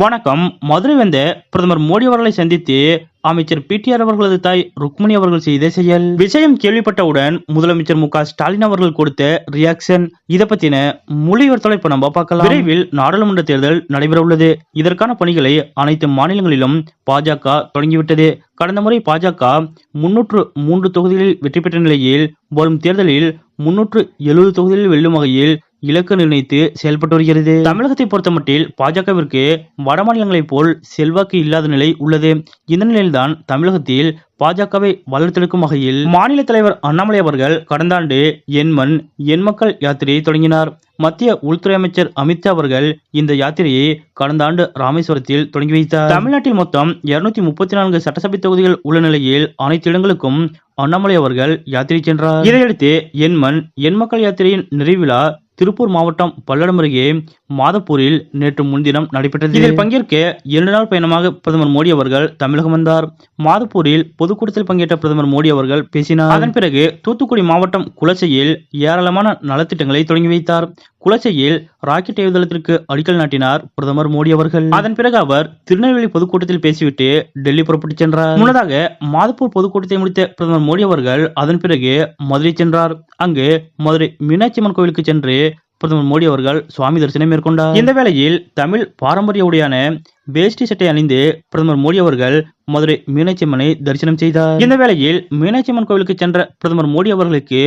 வணக்கம். மதுரை வந்த பிரதமர் மோடி அவர்களை சந்தித்து அமைச்சர் பிடிஆர் அவர்களது தாய் ருக்மணி அவர்கள் செய்த செயல். விஷயம் கேள்விப்பட்டவுடன் முதலமைச்சர் மு. ஸ்டாலின் அவர்கள் கொடுத்த ரியாக்ஷன் இதை பத்தின மொழியோர்த்தலை இப்ப நம்ம பார்க்கலாம். விரைவில் நாடாளுமன்ற தேர்தல் நடைபெற உள்ளது. இதற்கான பணிகளை அனைத்து மாநிலங்களிலும் பாஜக தொடங்கிவிட்டது. கடந்த முறை பாஜக முன்னூற்று மூன்று தொகுதிகளில் வெற்றி பெற்ற நிலையில் வரும் தேர்தலில் முன்னூற்று எழுபது தொகுதிகளில் வெல்லும் வகையில் இலக்கு நிர்ணயித்து செயல்பட்டு வருகிறது. தமிழகத்தை பொறுத்தமட்டில் பாஜகவிற்கு வட மாநிலங்களைப் போல் செல்வாக்கு இல்லாத நிலை உள்ளது. இந்த நிலையில்தான் தமிழகத்தில் பாஜகவை வளர்த்தெடுக்கும் வகையில் மாநில தலைவர் அண்ணாமலை அவர்கள் கடந்த ஆண்டு எண்மண் எண் மக்கள் யாத்திரையை தொடங்கினார். மத்திய உள்துறை அமைச்சர் அமித்ஷா அவர்கள் இந்த யாத்திரையை கடந்த ஆண்டு ராமேஸ்வரத்தில் தொடங்கி வைத்தார். தமிழ்நாட்டில் மொத்தம் இருநூத்தி முப்பத்தி நான்கு சட்டசபை தொகுதிகள் உள்ள நிலையில் அனைத்து இடங்களுக்கும் அண்ணாமலை அவர்கள் யாத்திரை சென்றார். இதையடுத்து எண்மண் எண் மக்கள் யாத்திரையின் நிறைவிழா திருப்பூர் மாவட்டம் பல்லடம் அருகே மாதப்பூரில் நேற்று முன்தினம் நடைபெற்றது. இதில் பங்கேற்க இரண்டு நாள் பயணமாக பிரதமர் மோடி அவர்கள் தமிழகம் வந்தார். மாதப்பூரில் பொதுக்கூட்டத்தில் பங்கேற்ற பிரதமர் மோடி அவர்கள் பேசினார். அதன் பிறகு தூத்துக்குடி மாவட்டம் குளச்சையில் ஏராளமான நலத்திட்டங்களை தொடங்கி வைத்தார். குளச்சையில் ராக்கெட் ஏவுதளத்திற்கு அடிக்கல் நாட்டினார் பிரதமர் மோடி அவர்கள். அதன் பிறகு அவர் திருநெல்வேலி பொதுக்கூட்டத்தில் பேசிவிட்டு டெல்லி புறப்பட்டு சென்றார். முன்னதாக மாதப்பூர் பொதுக்கூட்டத்தை முடித்த பிரதமர் மோடி அவர்கள் அதன் பிறகு மதுரை சென்றார். அங்கு மதுரை மீனாட்சி அம்மன் கோவிலுக்கு சென்று பிரதமர் மோடி அவர்கள் சுவாமி தரிசனம் மேற்கொண்டார். இந்த வேளையில் தமிழ் பாரம்பரிய உடையான வேஷ்டி சட்டை அணிந்து பிரதமர் மோடி அவர்கள் மதுரை மீனாட்சி அம்மனை தரிசனம் செய்தார். இந்த வேளையில் மீனாட்சி அம்மன் கோவிலுக்கு சென்ற பிரதமர் மோடி அவர்களுக்கு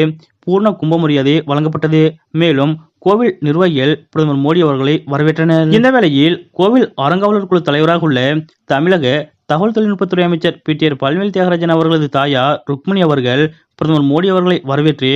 பூர்ண கும்ப மரியாதை வழங்கப்பட்டது. மேலும் கோவில் நிர்வாகிகள் பிரதமர் மோடி அவர்களை வரவேற்றனர். இந்த வேளையில் கோவில் அறங்காவலர் குழு தலைவராக உள்ள தமிழக தகவல் தொழில்நுட்பத்துறை அமைச்சர் பிடிஆர் பழனிவேல் தியாகராஜன் அவர்களது தாயார் ருக்மணி அவர்கள் பிரதமர் மோடி அவர்களை வரவேற்று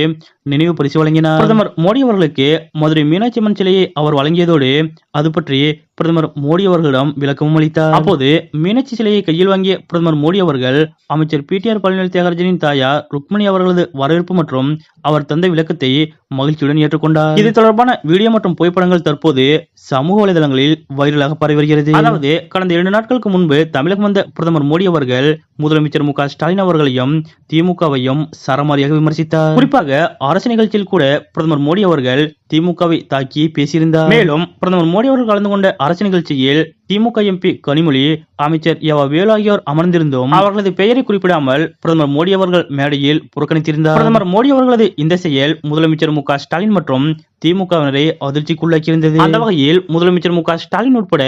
நினைவு பரிசு வழங்கினார். பிரதமர் மோடி அவர்களுக்கு மதுரை மீனாட்சி அம்மன் சிலையை அவர் வழங்கியதோடு அது பற்றி பிரதமர் மோடி அவர்களிடம் விளக்கமும் அளித்தார். அப்போது மீனாட்சி சிலையை கையில் வாங்கிய பிரதமர் மோடி அவர்கள் அமைச்சர் பிடிஆர் பழனிவேல் தியாகராஜனின் தாயார் ருக்மணி அவர்களது வரவேற்பு மற்றும் அவர் தந்த விளக்கத்தை மகிழ்ச்சியுடன் ஏற்றுக்கொண்டார். இது தொடர்பான வீடியோ மற்றும் புகைப்படங்கள் தற்போது சமூக வலைதளங்களில் வைரலாக பரவி வருகிறது. அதாவது கடந்த இரண்டு நாட்களுக்கு முன்பு தமிழகம் வந்த பிரதமர் மோடி அவர்கள் முதலமைச்சர் மு க ஸ்டாலின் அவர்களையும் திமுகவையும் சரமாரியாக விமர்சித்தார். குறிப்பாக அரசு நிகழ்ச்சியில் கூட பிரதமர் மோடி அவர்கள் திமுகவை தாக்கி பேசியிருந்தார். மேலும் பிரதமர் மோடி அவர்கள் கலந்து கொண்ட அரசு நிகழ்ச்சியில் திமுக எம்பி கனிமொழி அமைச்சர் ஏவா வேலு ஆகியோர் அமர்ந்திருந்தும் அவர்களது பெயரை குறிப்பிடாமல் பிரதமர் மோடி அவர்கள் மேடையில் புறக்கணித்திருந்தார். பிரதமர் மோடி அவர்களது இந்த செயல் முதலமைச்சர் மு ஸ்டாலின் மற்றும் திமுகவினரை அதிர்ச்சிக்குள்ளாக்கியிருந்தது. அந்த வகையில் முதலமைச்சர் மு ஸ்டாலின் உட்பட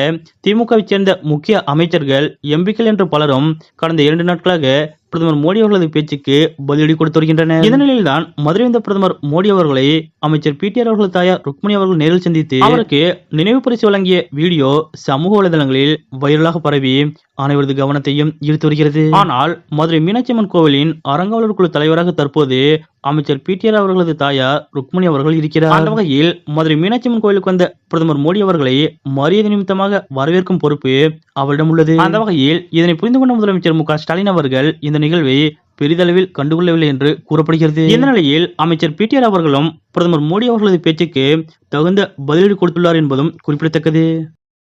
திமுகவை சேர்ந்த முக்கிய அமைச்சர்கள் எம்பிக்கள் என்று பலரும் கடந்த இரண்டு நாட்களாக பிரதமர் மோடி அவர்களது பேச்சுக்கு பதிலடி கொடுத்து வருகின்றனர். இந்த நிலையில்தான் மதுரை வந்த பிரதமர் மோடி அவர்களை அமைச்சர் பிடிஆர் அவர்களது தாயார் ருக்மணி அவர்கள் நேரில் சந்தித்து அவருக்கு நினைவு பரிசு வழங்கிய வீடியோ சமூக வலைதளங்களில் வைரலாக பரவி அனைவரது கவனத்தையும் ஈர்த்து வருகிறது. ஆனால் மதுரை மீனாட்சி அம்மன் கோவிலின் அறங்காவலர் குழு தலைவராக தற்போது அமைச்சர் பிடிஆர் அவர்களது தாயார் ருக்மணி அவர்கள் இருக்கிறார். அந்த வகையில் மதுரை மீனாட்சி அம்மன் கோவிலுக்கு வந்த பிரதமர் மோடி அவர்களை மரியாதை நிமித்தமாக வரவேற்கும் பொறுப்பு அவரிடம் உள்ளது. அந்த வகையில் இதனை புரிந்து கொண்ட முதலமைச்சர் மு க ஸ்டாலின் அவர்கள் இந்த நிகழ்வை பெரிதளவில் கண்டுகொள்ளவில்லை என்று கூறப்படுகிறது. இந்த நிலையில் அமைச்சர் பி அவர்களும் பிரதமர் மோடி அவர்களது பேச்சுக்கு தகுந்த பதிலடி கொடுத்துள்ளார் என்பதும் குறிப்பிடத்தக்கது.